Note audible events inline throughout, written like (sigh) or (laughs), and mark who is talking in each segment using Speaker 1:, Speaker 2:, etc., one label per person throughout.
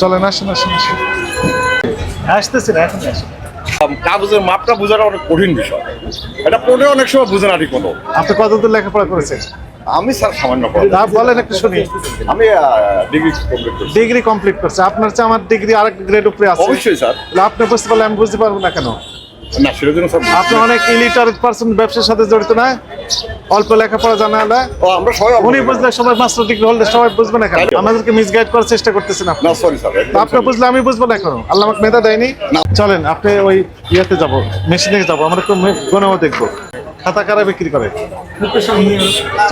Speaker 1: চলেন আসেন আসেন আসেন। আসতেছি না এখন আসেন।
Speaker 2: কাগজের মাপটা বোঝাটা অনেক কঠিন বিষয়। এটা পড়ে অনেক সময় বুঝে না ঠিক মতো
Speaker 1: আপনি কতদূর লেখাপড়া করেছেন?
Speaker 2: আমি স্যার সামান্য পড়ি।
Speaker 1: তা বলেন একটু শুনি।
Speaker 2: আমি ডিগ্রি কমপ্লিট করছি।
Speaker 1: ডিগ্রি কমপ্লিট করছে। আপনার চেয়ে আমার ডিগ্রি আরেক গ্রেড উপরে আছে।
Speaker 2: অবশ্যই স্যার।
Speaker 1: আপনি বুঝতে পারলে আমি বুঝতে পারব না কেন?
Speaker 2: না সেটার জন্য স্যার
Speaker 1: আপনি অনেক ইলিটারেট পার্সন ব্যবসার সাথে জড়িত না? অল্প লেখাপড়া জানা হলে
Speaker 2: ও, আমরা সবাই
Speaker 1: উনি বুঝলে সবাই মাস্টার ডিগ্রি হোল্ডার সবাই বুঝবে না কেন? আমাদেরকে মিসগাইড করার চেষ্টা করতেছেন আপনি।
Speaker 2: না সরি স্যার
Speaker 1: আপনি বুঝলে আমি বুঝব না এখনও আল্লাহ আমাকে মেধা দেয়নি।
Speaker 2: না।
Speaker 1: চলেন আপনি ওই ইয়েতে যাব মেশিনে যাব আমরা একটু গনেও দেখব। খাতা কারা বিক্রি করে?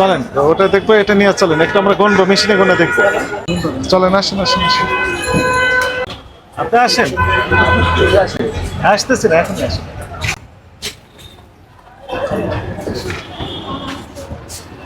Speaker 1: চলেন ওটা দেখব এটা নিয়ে চলেন। একটু আমরা গনবো মেশিনে গনে দেখব। চলেন আসেন আসেন আসেন। আপনি আসেন। আসতেছি না এখন আসেন।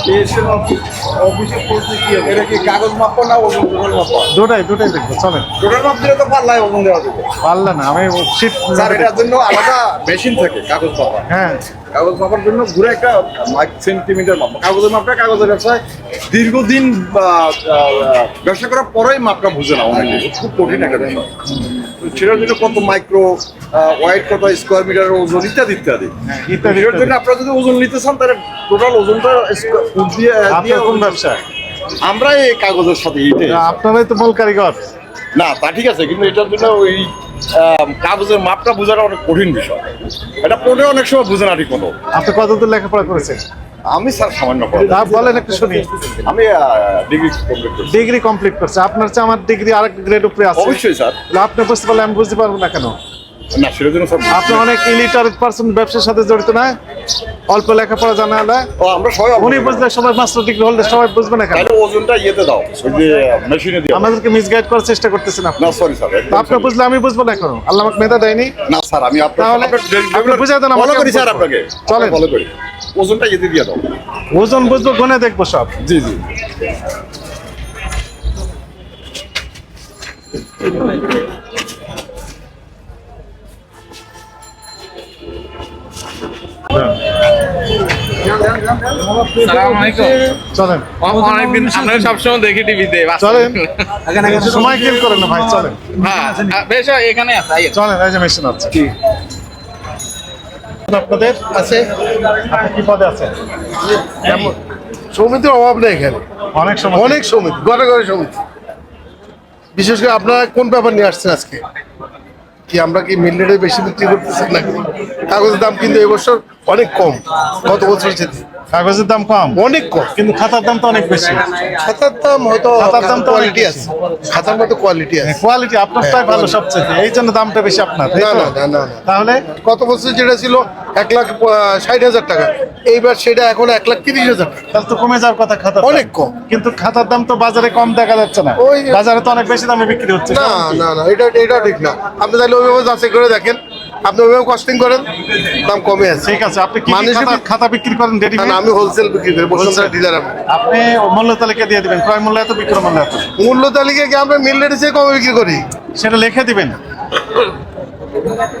Speaker 1: পারি
Speaker 2: এটা কি কাগজ মাপা না ওজন টোটাল মাপা
Speaker 1: দুটাই দুটাই দেখব চলেন।
Speaker 2: টোটাল মাপ দিলে তো পাল্লায় ওজন দেওয়া
Speaker 1: পারলে না আমি শীত
Speaker 2: স্যার এটার জন্য আলাদা মেশিন থাকে কাগজ মাপা
Speaker 1: হ্যাঁ।
Speaker 2: কাগজ মাপার জন্য ঘুরে একটা মাইক সেন্টিমিটার মাপা কাগজের মাপটা কাগজের ব্যবসায় দীর্ঘদিন ব্যবসা করার পরেই মাপটা বুঝে না অনেকে। খুব কঠিন একটা তো সেটার জন্য কত মাইক্রো ওয়াইট কত স্কোয়ার মিটার ওজন ইত্যাদি ইত্যাদি।
Speaker 1: ইত্যাদি,
Speaker 2: এটার জন্য আপনারা যদি ওজন নিতে চান তাহলে টোটাল ওজনটা দিয়ে দিয়ে
Speaker 1: কোন ব্যবসা?
Speaker 2: আমরা এই কাগজের সাথে
Speaker 1: আপনারাই তো মূল কারিগর।
Speaker 2: না তা ঠিক আছে কিন্তু এটার জন্য ওই কাগজের মাপটা বোঝাটা অনেক কঠিন বিষয়। এটা পড়ে অনেক সময় বুঝে না ঠিক মতো
Speaker 1: আপনি কতদূর লেখাপড়া করেছেন?
Speaker 2: আমি স্যার সামান্য পড়ি।
Speaker 1: তা বলেন একটু শুনি।
Speaker 2: আমি ডিগ্রি কমপ্লিট করছি।
Speaker 1: ডিগ্রি কমপ্লিট করছে। আপনার চেয়ে আমার ডিগ্রি আরেক গ্রেড উপরে আছে।
Speaker 2: অবশ্যই স্যার।
Speaker 1: আপনি বুঝতে পারলে আমি বুঝতে পারব না কেন?
Speaker 2: না সেটার জন্য স্যার
Speaker 1: আপনি অনেক ইলিটারেট পার্সন ব্যবসার সাথে জড়িত না? অল্প লেখাপড়া জানা হলে
Speaker 2: ও আমরা সবাই
Speaker 1: উনি বুঝলে সবাই মাস্টার ডিগ্রি হোল্ডার সবাই বুঝবে না কেন
Speaker 2: তাহলে ওজনটা ইয়েতে দাও ওই যে মেশিনে দিয়ে
Speaker 1: আমাদেরকে মিসগাইড করার চেষ্টা করতেছেন আপনি।
Speaker 2: না সরি স্যার
Speaker 1: আপনি বুঝলে আমি বুঝব না এখনও। আল্লাহ আমাকে মেধা দেয়নি।
Speaker 2: না স্যার আমি আপনার
Speaker 1: তাহলে আপনি বুঝাই দেন
Speaker 2: ফলো করি স্যার আপনাকে।
Speaker 1: চলেন।
Speaker 2: ফলো করি। ওজনটা ইয়েতে দিয়ে দাও।
Speaker 1: ওজন বুঝব গনে দেখব সব।
Speaker 2: জি জি।
Speaker 1: চলেন।
Speaker 3: অনেকদিন আমরা সবসময় দেখি টিভিতে
Speaker 1: চলেন। সময় কিল করেন না ভাই চলেন।
Speaker 3: হ্যাঁ বেশ এখানে আছে
Speaker 1: চলেন এই যে মেশিন আছে। আপনাদের আছে? কি পদে আছেন?
Speaker 4: সমিতির অভাব নেই এখানে।
Speaker 1: অনেক সময়
Speaker 4: অনেক সমিতি ঘরে ঘরে সমিতি বিশেষ করে আপনারা কোন ব্যাপার নিয়ে আসছেন আজকে? কি আমরা কি মিলনেটে বেশি বিক্রি করতেছি নাকি? কাগজের দাম কিন্তু এবছর অনেক কম। গত বছর
Speaker 1: কাগজের দাম কম?
Speaker 4: অনেক কম।
Speaker 1: কিন্তু খাতার দাম তো অনেক বেশি।
Speaker 4: খাতার দাম হয়তো
Speaker 1: খাতার দাম তো
Speaker 4: কোয়ালিটি আছে। খাতার মতো কোয়ালিটি আছে।
Speaker 1: কোয়ালিটি আপনারটাই ভালো সবচেয়ে। এই জন্য দামটা বেশি আপনার
Speaker 4: না না না
Speaker 1: তাহলে?
Speaker 4: গত বছর যেটা ছিল এক লাখ ষাট হাজার টাকা। এইবার সেটা এখন এক লাখ তিরিশ হাজার
Speaker 1: তাহলে তো কমে যাওয়ার কথা খাতা
Speaker 4: অনেক কম।
Speaker 1: কিন্তু খাতার দাম তো বাজারে কম দেখা যাচ্ছে না।
Speaker 4: ওই-
Speaker 1: বাজারে তো অনেক বেশি দামে বিক্রি হচ্ছে।
Speaker 4: না না না এটা এটা ঠিক না। আপনি তাহলে ওইভাবে যাচাই করে দেখেন। আপনি ওইভাবে কস্টিং করেন দাম কমে আছে।
Speaker 1: ঠিক আছে আপনি কি খাতা- বিক্রি করেন রেডি
Speaker 4: আমি হোলসেল বিক্রি করি বসুন্ধরা ডিলার
Speaker 1: আপনি মূল্য তালিকা দিয়ে দিবেন ক্রয় মূল্য এত বিক্রয় মূল্য এত?
Speaker 4: মূল্য তালিকা কি আমরা মিল রেটে চেয়ে কমে বিক্রি করি?
Speaker 1: সেটা লিখে দিবেন।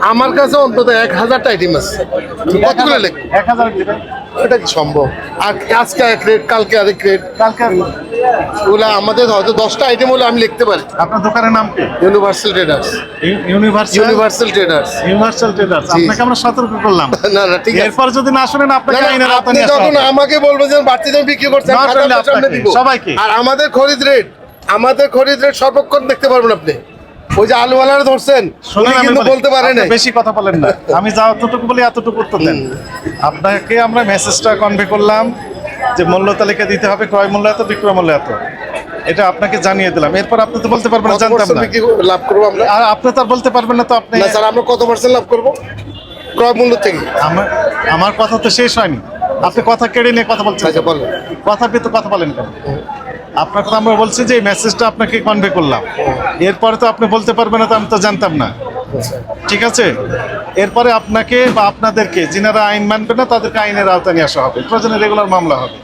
Speaker 4: আমার কাছে অন্তত এক হাজারটা আইটেম আছে। কতগুলো লেখ
Speaker 1: এক হাজার দিবেন।
Speaker 4: এটা সম্ভব? আর আজকে এক রেট কালকে আরেক রেট
Speaker 1: কালকে
Speaker 4: ওগুলো আমাদের হয়তো দশটা আইটেম হলে আমি লিখতে পারি।
Speaker 1: আপনার দোকানের নাম কি?
Speaker 4: Universal Traders
Speaker 1: Universal
Speaker 4: Universal Traders
Speaker 1: Universal Traders আপনাকে আমরা সতর্ক করলাম। (laughs)
Speaker 4: না না ঠিক আছে।
Speaker 1: এরপর যদি না শুনেন আপনাকে আইনের আওতায়
Speaker 4: যখন আমাকে বলবেন যে বাড়তি দামে বিক্রি করছেন।
Speaker 1: সবাইকে।
Speaker 4: আর আমাদের খরিদ রেট আমাদের খরিদ রেট সর্বক্ষণ দেখতে পারবেন আপনি। ওই যে আলুওয়ালারা ধরছেন উনি কিন্তু বলতে পারে
Speaker 1: আপনি
Speaker 4: নাই।
Speaker 1: বেশি কথা বলেন না। আমি যা অতটুকু বলি এতটুকু উত্তর দেন। আপনাকে আমরা মেসেজটা কনভে করলাম যে মূল্য তালিকা দিতে হবে ক্রয় মূল্য এত বিক্রয় মূল্য এত। এটা আপনাকে জানিয়ে দিলাম। এরপর আপনি তো বলতে পারবেন জানতাম না।
Speaker 4: লাভ করব আমরা?
Speaker 1: আর আপনি তো আর বলতে পারবেন না তো আপনি
Speaker 4: না স্যার আমরা কত পার্সেন্ট লাভ করব? ক্রয় মূল্য থেকে।
Speaker 1: আমার আমার কথা তো শেষ হয়নি। আপনি কথা কেড়ে নিয়ে কথা বলছেন
Speaker 4: আচ্ছা বলেন।
Speaker 1: কথার ভিতরে কথা বলেন কেন? আপনাকে তো আমরা বলছি যে এই মেসেজটা আপনাকে কনভে করলাম। এরপরে তো আপনি বলতে পারবেন না তো আমি তো জানতাম না। ঠিক আছে? এরপরে আপনাকে বা আপনাদেরকে, যিনারা আইন মানবে না, তাদেরকে আইনের আওতায় নিয়ে আসা হবে। প্রয়োজনে রেগুলার মামলা হবে।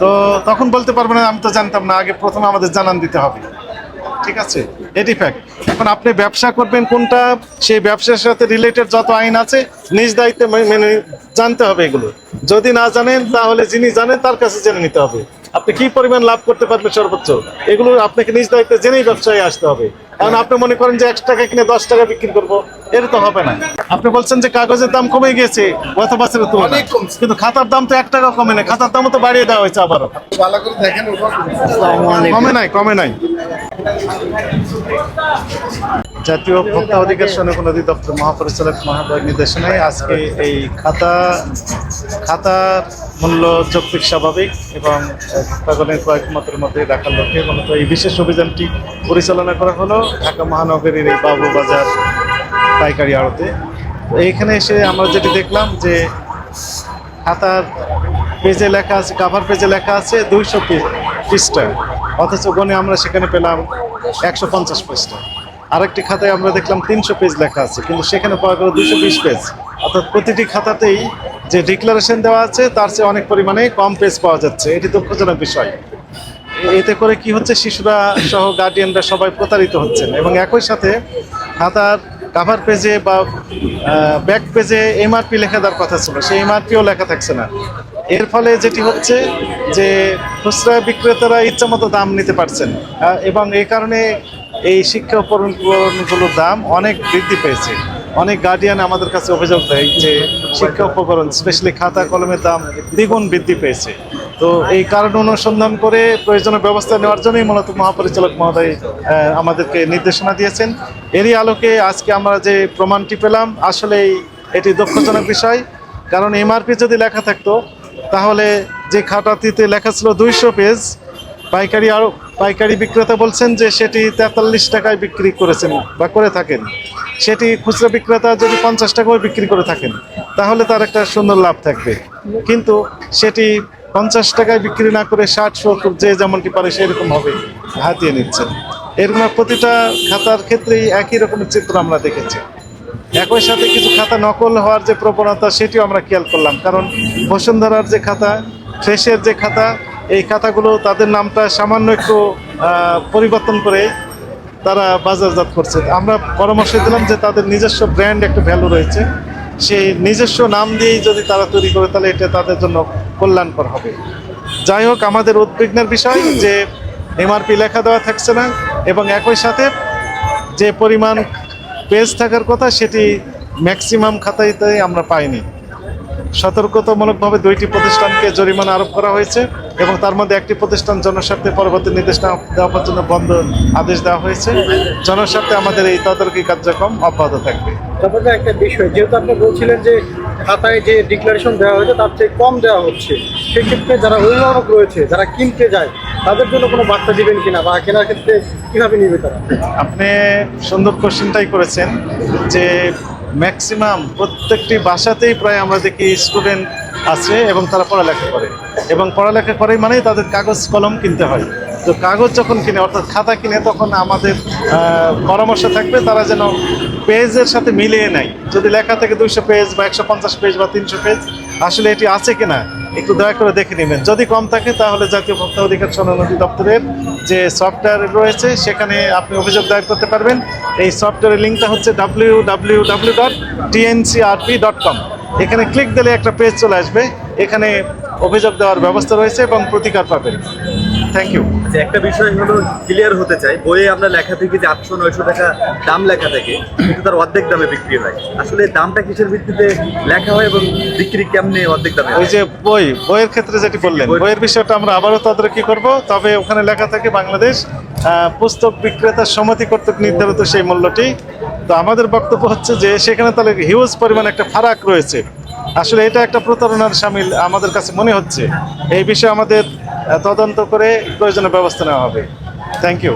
Speaker 1: তো তখন বলতে পারবেন না, আমি তো জানতাম না, আগে প্রথমে আমাদের জানান দিতে হবে। ঠিক আছে? এটি ফ্যাক্ট এখন আপনি ব্যবসা করবেন কোনটা, সেই ব্যবসার সাথে রিলেটেড যত আইন আছে, নিজ দায়িত্বে মেনে জানতে হবে এগুলো। যদি না জানেন, তাহলে যিনি জানেন, তার কাছে জেনে নিতে হবে। আপনি কি পরিমাণ লাভ করতে পারবেন সর্বোচ্চ? এগুলো আপনাকে নিজ দায়িত্বে জেনেই ব্যবসায় আসতে হবে। কারণ আপনি মনে করেন যে এক টাকা কিনে দশ টাকা বিক্রি করব এর তো হবে না। আপনি বলছেন যে কাগজের দাম কমে গেছে গত বছরের তুলনায়। কিন্তু খাতার দাম তো এক টাকা কমে না খাতার দামও তো বাড়িয়ে দেওয়া হয়েছে আবারও।
Speaker 4: ভালো করে দেখেন ওটা।
Speaker 1: কমে নাই কমে নাই। জাতীয় ভোক্তা অধিকার সনগণ অধিদপ্তর মহাপরিচালক মহোদয় নির্দেশনায় আজকে এই খাতা, খাতার মূল্য যৌক্তিক, স্বাভাবিক এবং ভোক্তাগণের কয়েক মতের মধ্যে রাখার লক্ষ্যে মূলত এই বিশেষ অভিযানটি পরিচালনা করা হলো ঢাকা মহানগরীর এই বাবু বাজার পাইকারি আড়তে। এইখানে এসে আমরা যেটি দেখলাম যে খাতার পেজে লেখা আছে কাভার পেজে লেখা আছে দুইশো পৃষ্ঠা। অথচ গণে আমরা সেখানে পেলাম একশো পঞ্চাশ পৃষ্ঠা। আরেকটি খাতায় আমরা দেখলাম তিনশো পেজ লেখা আছে, কিন্তু সেখানে পাওয়া গেল দুশো বিশ পেজ। অর্থাৎ প্রতিটি খাতাতেই যে ডিক্লারেশন দেওয়া আছে, তার চেয়ে অনেক পরিমাণে কম পেজ পাওয়া যাচ্ছে। এটি দুঃখজনক বিষয়। এতে করে কি হচ্ছে, শিশুরা সহ গার্ডিয়ানরা সবাই প্রতারিত হচ্ছেন এবং একই সাথে খাতার কাভার পেজে বা ব্যাক পেজে এমআরপি লেখা দেওয়ার কথা ছিল। সেই এমআরপিও লেখা থাকছে না। এর ফলে যেটি হচ্ছে যে খুচরা বিক্রেতারা ইচ্ছামতো দাম নিতে পারছেন এবং এই কারণে এই শিক্ষা উপকরণগুলোর দাম অনেক বৃদ্ধি পেয়েছে। অনেক গার্ডিয়ান আমাদের কাছে অভিযোগ দেয় যে শিক্ষা উপকরণ স্পেশালি খাতা কলমের দাম দ্বিগুণ বৃদ্ধি পেয়েছে। তো এই কারণ অনুসন্ধান করে প্রয়োজনীয় ব্যবস্থা নেওয়ার জন্যই মূলত মহাপরিচালক মহোদয় আমাদেরকে নির্দেশনা দিয়েছেন। এরই আলোকে আজকে আমরা যে প্রমাণটি পেলাম, আসলেই এটি দুঃখজনক বিষয়। কারণ এমআরপি যদি লেখা থাকতো, তাহলে যে খাতাটিতে লেখা ছিল দুইশো পেজ, পাইকারি আরও পাইকারি বিক্রেতা বলছেন যে সেটি তেতাল্লিশ টাকায় বিক্রি করেছেন বা করে থাকেন। সেটি খুচরা বিক্রেতা যদি পঞ্চাশ টাকায় বিক্রি করে থাকেন, তাহলে তার একটা সুন্দর লাভ থাকবে। কিন্তু সেটি পঞ্চাশ টাকায় বিক্রি না করে ষাট, সত্তর, যে যেমনটি পারে সেরকম ভাবে হাতিয়ে নিচ্ছেন এরকম প্রতিটা খাতার ক্ষেত্রেই একই রকমের চিত্র আমরা দেখেছি। একই সাথে কিছু খাতা নকল হওয়ার যে প্রবণতা, সেটিও আমরা খেয়াল করলাম। কারণ বসুন্ধরার যে খাতা, ফ্রেশের যে খাতা এই খাতাগুলো তাদের নামটা সামান্য একটু পরিবর্তন করে তারা বাজারজাত করছে। আমরা পরামর্শ দিলাম যে তাদের নিজস্ব ব্র্যান্ড একটা ভ্যালু রয়েছে। সেই নিজস্ব নাম দিয়েই যদি তারা তৈরি করে, তাহলে এটা তাদের জন্য কল্যাণকর হবে। যাই হোক, আমাদের উদ্বিগ্নের বিষয় যে এমআরপি লেখা দেওয়া থাকছে না এবং একই সাথে যে পরিমাণ পেজ থাকার কথা, সেটি ম্যাক্সিমাম খাতাইতে আমরা পাইনি। সতর্কতামূলকভাবে দুইটি প্রতিষ্ঠানকে জরিমানা আরোপ করা হয়েছে এবং তার মধ্যে একটি প্রতিষ্ঠান জনস্বার্থে পরবর্তী নির্দেশ দেওয়ার জন্য বন্ধ আদেশ দেওয়া হয়েছে। জনস্বার্থে আমাদের এই তদারকি কার্যক্রম অব্যাহত থাকবে।
Speaker 5: তারপরে একটা বিষয় যেহেতু আপনি বলছিলেন যে খাতায় যে ডিক্লারেশন দেওয়া হয়েছে তার চেয়ে কম দেওয়া হচ্ছে সেক্ষেত্রে যারা অভিভাবক রয়েছে যারা কিনতে যায় তাদের জন্য কোনো বার্তা দিবেন কিনা বা কেনার ক্ষেত্রে কীভাবে নিবে তারা?
Speaker 1: আপনি সুন্দর কোশ্চেনটাই করেছেন যে ম্যাক্সিমাম প্রত্যেকটি বাসাতেই প্রায় আমরা দেখি স্টুডেন্ট আছে এবং তারা পড়ালেখা করে। এবং পড়ালেখা করে মানেই তাদের কাগজ, কলম কিনতে হয়। তো কাগজ যখন কিনে, অর্থাৎ খাতা কিনে, তখন আমাদের পরামর্শ থাকবে তারা যেন পেজের সাথে মিলিয়ে নেয়। যদি লেখা থেকে দুইশো পেজ বা একশো পঞ্চাশ পেজ বা তিনশো পেজ, আসলে এটি আছে কিনা? একটু দয়া করে দেখে নেবেন। যদি কম থাকে, তাহলে জাতীয় ভোক্তা অধিকার সনদী দপ্তরের যে সফটওয়্যার রয়েছে, সেখানে আপনি অভিযোগ দায়ের করতে পারবেন। এই সফটওয়্যারের লিঙ্কটা হচ্ছে ডাব্লিউ ডট ডট কম এখানে ক্লিক দিলে একটা পেজ চলে আসবে। এখানে অভিযোগ দেওয়ার ব্যবস্থা রয়েছে এবং প্রতিকার পাবেন। থ্যাংক ইউ
Speaker 6: যে একটা বিষয় হলো ক্লিয়ার হতে চাই। বইয়ে আমরা লেখা থেকে যে আটশো নয়শো টাকা দাম লেখা থাকে কিন্তু তার অর্ধেক দামে বিক্রি হয়। আসলে দামটা কিসের ভিত্তিতে লেখা হয় এবং বিক্রি কেমনে অর্ধেক দামে
Speaker 1: ওই যে বই বইয়ের ক্ষেত্রে যেটি বললেন
Speaker 6: বই-
Speaker 1: বইয়ের বিষয়টা আমরা আবারও তদারকি করব তবে ওখানে লেখা থাকে বাংলাদেশ পুস্তক বিক্রেতার সমিতি কর্তৃক নির্ধারিত সেই মূল্যটি। তো আমাদের বক্তব্য হচ্ছে যে সেখানে তাহলে হিউজ পরিমাণ একটা ফারাক রয়েছে। আসলে এটা একটা প্রতারণার সামিল আমাদের কাছে মনে হচ্ছে। এই বিষয়ে আমাদের তদন্ত করে প্রয়োজনীয় ব্যবস্থা নেওয়া হবে। Thank you